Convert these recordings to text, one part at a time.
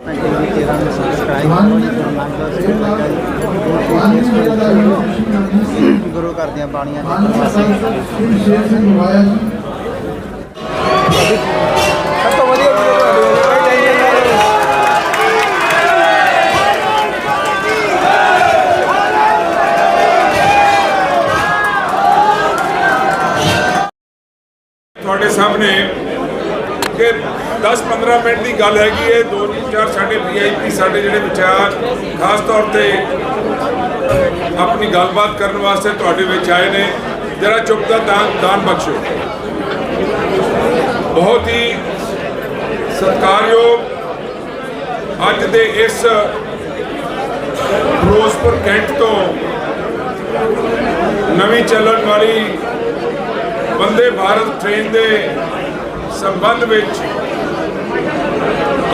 ਗੁਰੂ ਨਾਨਕ ਦੇਵ ਜੀ ਦਾ ਗੁਰੂ ਘਰ ਦੀਆਂ ਬਾਣੀਆਂ ਦੇ ਪਾਸੇ ਸਭ ਤੋਂ ਵਧੀਆ ਵੀਡੀਓ ਤੁਹਾਡੀ ਹੋਈ ਹੈ। ਕੋਈ tension ਨਾ ਲਓ। ਤੁਹਾਡੇ ਸਾਹਮਣੇ ਕਿ 10-15 ਮਿੰਟ ਦੀ ਗੱਲ ਹੈਗੀ ਹੈ। ਦੋ ਚਾਰ ਸਾਡੇ ਵੀਆਈਪੀ ਸਾਡੇ ਜਿਹੜੇ ਵਿਚਾਰ, ਖਾਸ ਤੌਰ ਤੇ ਆਪਣੀ ਗੱਲਬਾਤ ਕਰਨ ਵਾਸਤੇ ਤੁਹਾਡੇ ਵਿੱਚ ਆਏ ਨੇ। ਜਰਾ ਚੁੱਪ ਦਾ ਦਾਨ ਦਾਨ ਬਖਸ਼ੋ। ਬਹੁਤ ਹੀ ਸਤਿਕਾਰਯੋਗ ਅੱਜ ਦੇ ਇਸ ਫਿਰੋਜ਼ਪੁਰ ਕੈਂਟ ਤੋਂ ਨਵੀਂ ਚੱਲਣ ਵਾਲੀ ਵੰਦੇ ਭਾਰਤ ਟ੍ਰੇਨ ਦੇ ਸੰਬੰਧ ਵਿੱਚ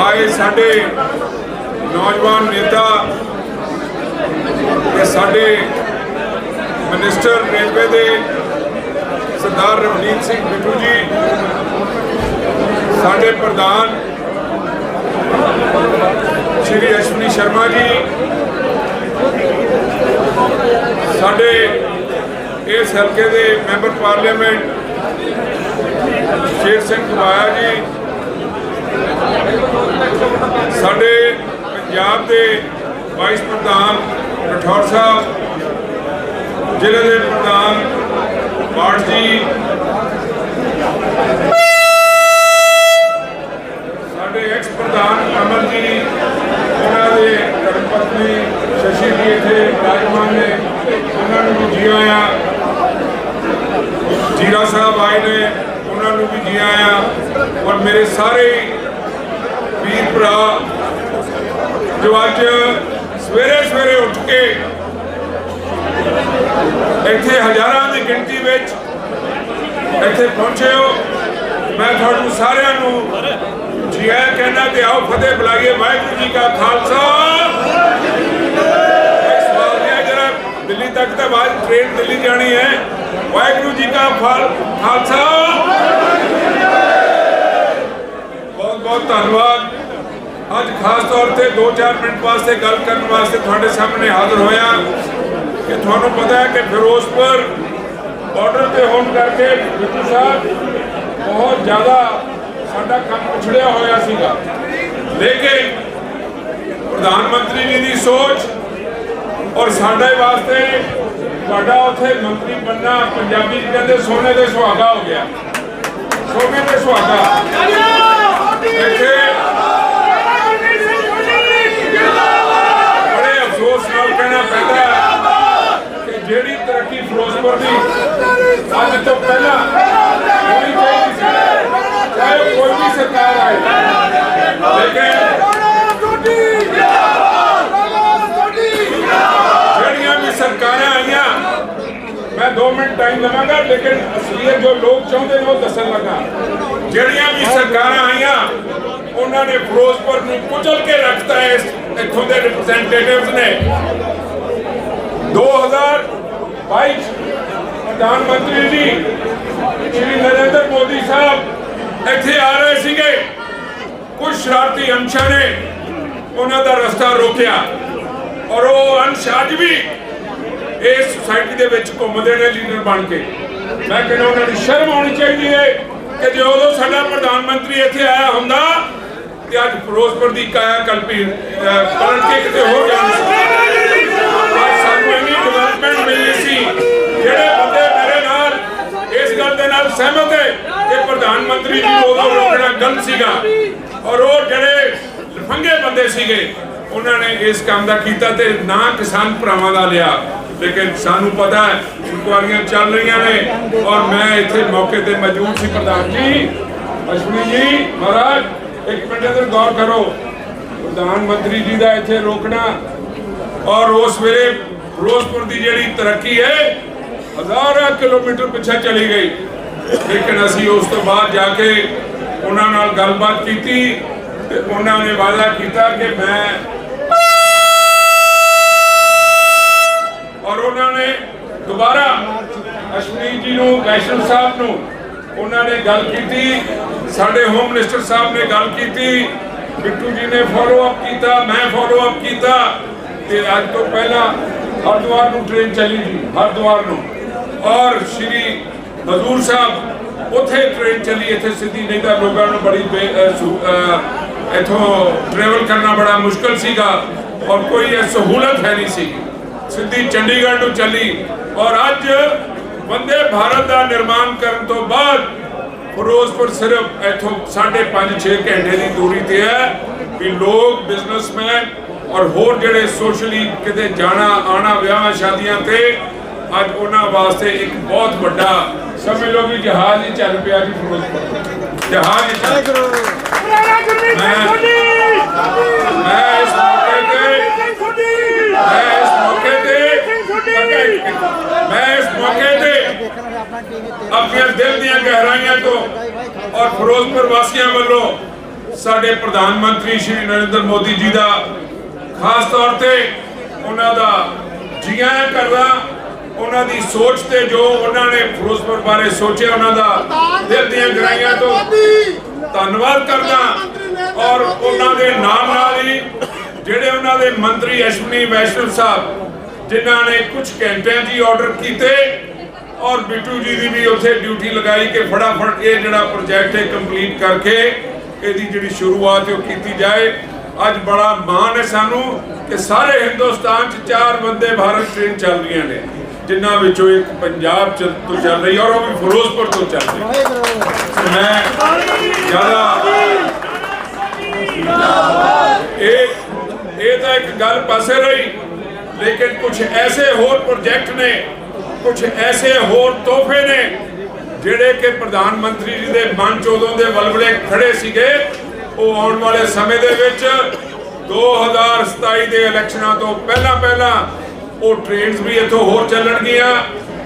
ਆਏ ਸਾਡੇ ਨੌਜਵਾਨ ਨੇਤਾ ਤੇ ਸਾਡੇ ਮਿਨਿਸਟਰ ਰੇਲਵੇ ਦੇ ਸਰਦਾਰ ਰਵਨੀਤ ਸਿੰਘ ਬਿੱਟੂ ਜੀ, ਸਾਡੇ ਪ੍ਰਧਾਨ ਸ਼੍ਰੀ ਅਸ਼ਵਨੀ ਸ਼ਰਮਾ ਜੀ, ਸਾਡੇ ਇਸ ਹਲਕੇ ਦੇ ਮੈਂਬਰ ਪਾਰਲੀਮੈਂਟ ਸ਼ੇਰ ਸਿੰਘ ਕੁਮਾਇਆ ਜੀ ਸਾਡੇ ਪੰਜਾਬ ਦੇ ਵਾਈਸ ਪ੍ਰਧਾਨ ਰਠੌਰ ਸਾਹਿਬ, ਜ਼ਿਲ੍ਹੇ ਦੇ ਪ੍ਰਧਾਨ ਬਾੜ ਜੀ ਸਾਡੇ ਐਕਸ ਪ੍ਰਧਾਨ ਕਮਲ ਜੀ ਉਹਨਾਂ ਦੇ ਧਰਮ ਪਤਨੀ ਸ਼ਸ਼ੀ ਜੀ ਇੱਥੇ ਰਾਜਮਾਨ ਨੇ, ਉਹਨਾਂ ਨੂੰ ਵੀ ਜੀ ਆਇਆ। ਜੀਰਾ ਸਾਹਿਬ ਆਏ ਨੇ, ਉਹਨਾਂ ਨੂੰ ਵੀ ਜੀ ਆਇਆ। ਔਰ ਮੇਰੇ ਸਾਰੇ ਵੀਰ ਭਰਾ ਜੋ ਅੱਜ ਸਵੇਰੇ ਸਵੇਰੇ ਉੱਠ ਕੇ ਇੱਥੇ ਹਜ਼ਾਰਾਂ ਦੀ ਗਿਣਤੀ ਵਿੱਚ ਇੱਥੇ ਪਹੁੰਚੇ ਹੋ। ਮੈਂ ਤੁਹਾਨੂੰ ਸਾਰਿਆਂ ਨੂੰ ਜੀ ਕਹਿੰਦਾ ਤੇ ਆਓ ਫਤਿਹ ਬੁਲਾਈਏ। ਵਾਹਿਗੁਰੂ ਜੀ ਕਾ ਖਾਲਸਾ। ਇਸ ਦਿੱਲੀ ਤੱਕ ਤਾਂ ਬਾਅਦ ਟ੍ਰੇਨ ਦਿੱਲੀ ਜਾਣੀ ਹੈ। ਵਾਹਿਗੁਰੂ ਜੀ ਕਾ ਖਾਲਸਾ। ਬਹੁਤ ਬਹੁਤ ਧੰਨਵਾਦ। ਅੱਜ ਖਾਸ ਤੌਰ ਤੇ 2-4 ਮਿੰਟ ਵਾਸਤੇ ਗੱਲ ਕਰਨ ਵਾਸਤੇ ਤੁਹਾਡੇ ਸਾਹਮਣੇ ਹਾਜ਼ਰ ਹੋਇਆ ਕਿ ਤੁਹਾਨੂੰ ਪਤਾ ਹੈ ਕਿ ਫਿਰੋਜ਼ਪੁਰ ਬਾਰਡਰ ਤੇ ਹੋਣ ਕਰਕੇ ਬਿੱਟੂ ਸਾਹਿਬ ਬਹੁਤ ਜ਼ਿਆਦਾ ਸਾਡਾ ਕੰਮ ਪਿਛੜਿਆ ਹੋਇਆ ਸੀਗਾ। ਲੇਕਿਨ ਪ੍ਰਧਾਨ ਮੰਤਰੀ ਜੀ ਦੀ ਸੋਚ ਔਰ ਸਾਡੇ ਵਾਸਤੇ ਤੁਹਾਡਾ ਉੱਥੇ ਮੰਤਰੀ ਬੰਨਾ ਪੰਜਾਬੀ ਚ ਕਹਿੰਦੇ ਸੋਨੇ ਦੇ ਸੁਹਾਗਾ ਹੋ ਗਿਆ। ਸੋਨੇ ਦੇ ਸੁਹਾਗਾ ਇੱਥੇ ਬੜੇ ਅਫਸੋਸ ਨਾਲ ਕਹਿਣਾ ਪੈਂਦਾ ਹੈ ਕਿ ਜਿਹੜੀ ਤਰੱਕੀ ਫਿਰੋਜ਼ਪੁਰ ਦੀ ਅੱਜ ਤੋਂ ਪਹਿਲਾਂ ਹੋਣੀ ਚਾਹੀਦੀ ਸੀ ਚਾਹੇ ਕੋਈ ਵੀ ਸਰਕਾਰ ਆਏ ਲੇਕਿਨ ਜਿਹੜੀਆਂ ਵੀ ਸਰਕਾਰਾਂ ਆਈਆਂ ਮੈਂ 2 ਮਿੰਟ ਲੇਕਿਨ ਅਸਲੀਅਤ ਜੋ ਲੋਕ ਚਾਹੁੰਦੇ ਨੇ ਉਹ ਦੱਸਣ ਲੱਗਾ। ਜਿਹੜੀਆਂ ਵੀ ਸਰਕਾਰਾਂ ਆਈਆਂ, ਉਹਨਾਂ ਨੇ ਫਿਰੋਜ਼ਪੁਰ ਨੂੰ ਕੁਚਲ ਕੇ ਰੱਖਤਾ ਹੈ, ਇੱਥੋਂ ਦੇ ਰਿਪਰੈਜ਼ੈਂਟੇਟਿਵਸ ਨੇ। 2022 ਪ੍ਰਧਾਨ ਮੰਤਰੀ ਜੀ, ਸ਼੍ਰੀ ਨਰਿੰਦਰ ਮੋਦੀ ਸਾਹਿਬ ਇੱਥੇ ਆ ਰਹੇ ਸੀਗੇ। ਕੁਝ ਸ਼ਰਾਰਤੀ ਅੰਸ਼ਾਂ ਨੇ ਉਹਨਾਂ ਦਾ ਰਸਤਾ ਰੋਕਿਆ। ਔਰ ਉਹ ਅੰਸ਼ ਅੱਜ ਵੀ ਇਸ ਸੁਸਾਇਟੀ ਦੇ ਵਿੱਚ ਘੁੰਮਦੇ ਨੇ ਲੀਡਰ ਬਣ ਕੇ। ਮੈਂ ਕਹਿੰਦਾ ਉਹਨਾਂ ਨੂੰ ਸ਼ਰਮ ਆਉਣੀ ਚਾਹੀਦੀ ਹੈ ਕਿ ਜੇ ਉਦੋਂ ਸਾਡਾ ਪ੍ਰਧਾਨ ਮੰਤਰੀ ਇੱਥੇ ਆਇਆ ਹੁੰਦਾ ਤੇ ਅੱਜ ਫਿਰੋਜ਼ਪੁਰ ਦੀ ਕਾਇਆ ਕਲਪੀ ਅਹ, ਕੇ ਕਿਤੇ ਹੋਰ ਜਾਣੀ ਅੱਜ ਸਾਨੂੰ ਇੰਨੀ ਡਿਵੈਲਪਮੈਂਟ ਮਿਲਣੀ ਸੀ ਜਿਹੜੇ ਬੰਦੇ ਮੇਰੇ ਨਾਲ ਇਸ ਗੱਲ ਦੇ ਨਾਲ ਸਹਿਮਤ ਹੈ ਕਿ ਪ੍ਰਧਾਨ ਮੰਤਰੀ ਜੀ ਉਦੋਂ ਰੋਕਣਾ ਗਲਤ ਸੀਗਾ। ਔਰ ਉਹ ਜਿਹੜੇ ਲਫੰਗੇ ਬੰਦੇ ਸੀਗੇ ਉਹਨਾਂ ਨੇ ਇਸ ਕੰਮ ਦਾ ਕੀਤਾ ਤੇ ਨਾ ਕਿਸਾਨ ਭਰਾਵਾਂ ਦਾ ਲਿਆ। ਲੇਕਿਨ ਸਾਨੂੰ ਪਤਾ ਹੈ ਇਨਕੁਆਰੀਆਂ ਚੱਲ ਰਹੀਆਂ ਨੇ। ਔਰ ਮੈਂ ਇੱਥੇ ਮੌਕੇ ਤੇ ਮੌਜੂਦ ਸੀ, ਪ੍ਰਧਾਨ ਜੀ। ਅਸ਼ਵਨੀ ਜੀ, ਮਹਾਰਾਜ, ਇੱਕ ਮਿੰਟ ਇਧਰ ਗੌਰ ਕਰੋ। ਪ੍ਰਧਾਨ ਮੰਤਰੀ ਜੀ ਦਾ ਇੱਥੇ ਰੋਕਣਾ। ਔਰ ਉਸ ਵੇਲੇ ਫਿਰੋਜ਼ਪੁਰ ਦੀ ਜਿਹੜੀ ਤਰੱਕੀ ਹੈ, ਹਜ਼ਾਰਾਂ ਕਿਲੋਮੀਟਰ ਪਿੱਛੇ ਚਲੀ ਗਈ। ਲੇਕਿਨ ਅਸੀਂ ਉਸ ਤੋਂ ਬਾਅਦ ਜਾ ਕੇ ਉਹਨਾਂ ਨਾਲ ਗੱਲਬਾਤ ਕੀਤੀ ਤੇ ਉਹਨਾਂ ਨੇ ਵਾਅਦਾ ਕੀਤਾ ਕਿ ਮੈਂ ਜੀ ਨੂੰ ਵੈਸ਼ਨਵ ਸਾਹਿਬ ਨੂੰ ਉਹਨਾਂ ਨੇ ਗੱਲ ਕੀਤੀ, ਸਾਡੇ ਹੋਮ ਮਿਨਿਸਟਰ ਸਾਹਿਬ ਨੇ ਗੱਲ ਕੀਤੀ, ਬਿੱਟੂ ਜੀ ਨੇ ਫੋਲੋ ਅਪ ਕੀਤਾ, ਮੈਂ ਫੋਲੋ ਅਪ ਕੀਤਾ ਤੇ ਅੱਜ ਤੋਂ ਪਹਿਲਾਂ ਹਰਿਦੁਆਰ ਨੂੰ ਟ੍ਰੇਨ ਚੱਲੀ ਜੀ, ਹਰਿਦੁਆਰ ਨੂੰ। ਔਰ ਸ਼੍ਰੀ ਹਜ਼ੂਰ ਸਾਹਿਬ ਉੱਥੇ ਟ੍ਰੇਨ ਚੱਲੀ, ਇੱਥੇ ਸਿੱਧੀ, ਨਹੀਂ ਤਾਂ ਲੋਕਾਂ ਨੂੰ ਬੜੀ ਬੇ- ਇੱਥੋਂ ਟਰੈਵਲ ਕਰਨਾ ਬੜਾ ਮੁਸ਼ਕਲ ਸੀਗਾ ਔਰ ਕੋਈ ਇਹ ਸਹੂਲਤ ਹੈ ਨਹੀਂ ਸੀ। ਸਿੱਧੀ ਚੰਡੀਗੜ੍ਹ ਨੂੰ ਚੱਲੀ ਔਰ ਅੱਜ ਵੰਦੇ ਭਾਰਤ ਦਾ ਨਿਰਮਾਣ ਕਰਨ ਤੋਂ ਬਾਅਦ ਫਿਰੋਜ਼ਪੁਰ ਸਿਰਫ ਇੱਥੋਂ 5.5 6 ਘੰਟੇ ਦੀ ਦੂਰੀ ਤੇ ਹੈ ਵੀ ਲੋਕ ਬਿਜ਼ਨਸਮੈਨ ਔਰ ਹੋਰ ਜਿਹੜੇ ਸੋਸ਼ਲੀ ਕਿਤੇ ਜਾਣਾ ਆਣਾ ਵਿਆਹਾਂ ਸ਼ਾਦੀਆਂ ਤੇ ਅੱਜ ਉਹਨਾਂ ਵਾਸਤੇ ਇੱਕ ਬਹੁਤ ਵੱਡਾ ਸਮਝ ਲਓ ਵੀ ਜਹਾਜ਼ ਹੀ ਚੱਲ ਪਿਆ ਜੀ ਫਿਰੋਜ਼ਪੁਰ ਜਹਾਜ਼ ਹੀ ਚੱਲ ਵਾਹਿਗੁਰੂ। ਮੈਂ ਇਸ ਮੌਕੇ ਤੇ ਮੈਂ ਇਸ ਮੌਕੇ ਤੇ ਮੈਂ ਇਸ ਮੌਕੇ ਤੇ ਆਪਣੀਆਂ ਦਿਲ ਦੀਆਂ ਗਹਿਰਾਈਆਂ ਤੋਂ ਔਰ ਫਿਰੋਜ਼ਪੁਰ ਵਾਸੀਆਂ ਵੱਲੋਂ ਸਾਡੇ ਪ੍ਰਧਾਨ ਮੰਤਰੀ ਸ਼੍ਰੀ ਨਰਿੰਦਰ ਮੋਦੀ ਜੀ ਦਾ ਖਾਸ ਤੌਰ ਤੇ ਉਹਨਾਂ ਦਾ ਜੀ ਆਇਆਂ ਕਰਦਾ ਉਹਨਾਂ ਦੀ ਸੋਚ ਤੇ ਜੋ ਉਹਨਾਂ ਨੇ ਫਿਰੋਜ਼ਪੁਰ ਬਾਰੇ ਸੋਚਿਆ ਉਹਨਾਂ ਦਾ ਦਿਲ ਦੀਆਂ ਗਹਿਰਾਈਆਂ ਤੋਂ ਧੰਨਵਾਦ ਕਰਦਾ ਔਰ ਉਹਨਾਂ ਦੇ ਨਾਲ ਨਾਲ ਹੀ ਜਿਹੜੇ ਉਹਨਾਂ ਦੇ ਮੰਤਰੀ ਅਸ਼ਵਨੀ ਵੈਸ਼ਨਵ ਸਾਹਿਬ ਜਿਨ੍ਹਾਂ ਨੇ ਕੁਝ ਘੰਟਿਆਂ 'ਚ ਹੀ ਆਰਡਰ ਕੀਤੇ ਔਰ ਬਿੱਟੂ ਜੀ ਦੀ ਵੀ ਉੱਥੇ ਡਿਊਟੀ ਲਗਾਈ ਕਿ ਫਟਾਫਟ ਇਹ ਜਿਹੜਾ ਪ੍ਰੋਜੈਕਟ ਹੈ ਕੰਪਲੀਟ ਕਰਕੇ ਇਹਦੀ ਜਿਹੜੀ ਸ਼ੁਰੂਆਤ ਉਹ ਕੀਤੀ ਜਾਏ। ਅੱਜ ਬੜਾ ਮਾਣ ਹੈ ਸਾਨੂੰ ਕਿ ਸਾਰੇ ਹਿੰਦੁਸਤਾਨ 'ਚ ਚਾਰ ਬੰਦੇ ਭਾਰਤ ਟ੍ਰੇਨ ਚੱਲ ਰਹੀਆਂ ਨੇ, ਜਿਨ੍ਹਾਂ ਵਿੱਚੋਂ ਇੱਕ ਪੰਜਾਬ ਤੋਂ ਚੱਲ ਰਹੀ ਔਰ ਉਹ ਵੀ ਫਿਰੋਜ਼ਪੁਰ ਤੋਂ ਚੱਲ ਰਹੀ ਮੈਂ ਜ਼ਿਆਦਾ ਇਹ ਇਹ ਤਾਂ ਇੱਕ ਗੱਲ ਪਾਸੇ ਰਹੀ, ਲੇਕਿਨ ਕੁਝ ਐਸੇ ਹੋਰ ਪ੍ਰੋਜੈਕਟ ਨੇ ਕੁਝ ਐਸੇ ਹੋਰ ਤੋਹਫੇ ਨੇ ਜਿਹੜੇ ਕਿ ਪ੍ਰਧਾਨ ਮੰਤਰੀ ਜੀ ਦੇ ਮਨ ਚ ਉਦੋਂ ਦੇ ਵਲਵਲੇ ਖੜੇ ਸੀਗੇ, ਉਹ ਆਉਣ ਵਾਲੇ ਸਮੇਂ ਦੇ ਵਿੱਚ 2027 ਦੇ ਇਲੈਕਸ਼ਨਾਂ ਤੋਂ ਪਹਿਲਾਂ ਪਹਿਲਾਂ ਉਹ ਟ੍ਰੇਨਸ ਵੀ ਇੱਥੋਂ ਹੋਰ ਚੱਲਣਗੀਆਂ।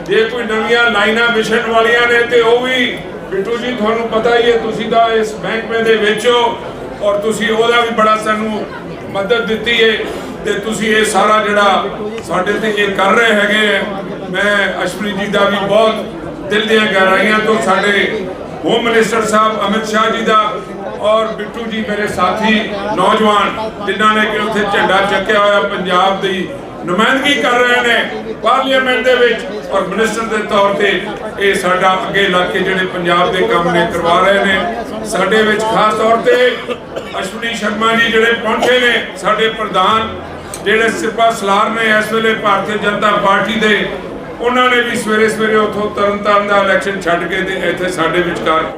ਜੇ ਕੋਈ ਨਵੀਆਂ ਲਾਈਨਾਂ ਵਿਛਣ ਵਾਲੀਆਂ ਨੇ ਤੇ ਉਹ ਵੀ, ਬਿੱਟੂ ਜੀ ਤੁਹਾਨੂੰ ਪਤਾ ਹੀ ਹੈ, ਤੁਸੀਂ ਤਾਂ ਇਸ ਬੈਂਕ ਦੇ ਵਿੱਚ ਹੋ ਔਰ ਤੁਸੀਂ ਉਹਦਾ ਵੀ ਬੜਾ ਸਾਨੂੰ ਮਦਦ ਦਿੱਤੀ ਹੈ ਤੇ ਤੁਸੀਂ ਇਹ ਸਾਰਾ ਜਿਹੜਾ ਸਾਡੇ ਤੇ ਇਹ ਕਰ ਰਹੇ ਹੈਗੇ ਹੈ। ਮੈਂ ਅਸ਼ਵਨੀ ਜੀ ਦਾ ਵੀ ਬਹੁਤ ਦਿਲ ਦੀਆਂ ਗਹਿਰਾਈਆਂ ਤੋਂ ਸਾਡੇ ਹੋਮ ਮਿਨਿਸਟਰ ਸਾਹਿਬ ਅਮਿਤ ਸ਼ਾਹ ਜੀ ਦਾ ਔਰ ਬਿੱਟੂ ਜੀ ਮੇਰੇ ਸਾਥੀ ਨੌਜਵਾਨ, ਜਿਨ੍ਹਾਂ ਨੇ ਕਿ ਉੱਥੇ ਝੰਡਾ ਚੱਕਿਆ ਹੋਇਆ ਪੰਜਾਬ ਦੀ ਨੁਮਾਇੰਦਗੀ ਕਰ ਰਹੇ ਨੇ ਪਾਰਲੀਮੈਂਟ ਦੇ ਵਿੱਚ ਔਰ ਮਿਨਿਸਟਰ ਦੇ ਤੌਰ ਤੇ ਇਹ ਸਾਡਾ ਅੱਗੇ ਲੱਗ ਕੇ ਜਿਹੜੇ ਪੰਜਾਬ ਦੇ ਕੰਮ ਨੇ ਕਰਵਾ ਰਹੇ ਨੇ। ਸਾਡੇ ਵਿੱਚ ਖਾਸ ਤੌਰ ਤੇ ਅਸ਼ਵਨੀ ਸ਼ਰਮਾ ਜੀ ਜਿਹੜੇ ਪਹੁੰਚੇ ਨੇ, ਸਾਡੇ ਪ੍ਰਧਾਨ ਜਿਹੜੇ ਸਿਰਪਾ ਸਲਾਰ ਨੇ ਇਸ ਵੇਲੇ ਭਾਰਤੀ ਜਨਤਾ ਪਾਰਟੀ ਦੇ ਉਹਨਾਂ ਨੇ ਵੀ ਸਵੇਰੇ ਸਵੇਰੇ ਉੱਥੋਂ ਤਰਨਤਾਰਨ ਦਾ ਇਲੈਕਸ਼ਨ ਛੱਡ ਕੇ ਤੇ ਇੱਥੇ ਸਾਡੇ ਵਿਚਕਾਰ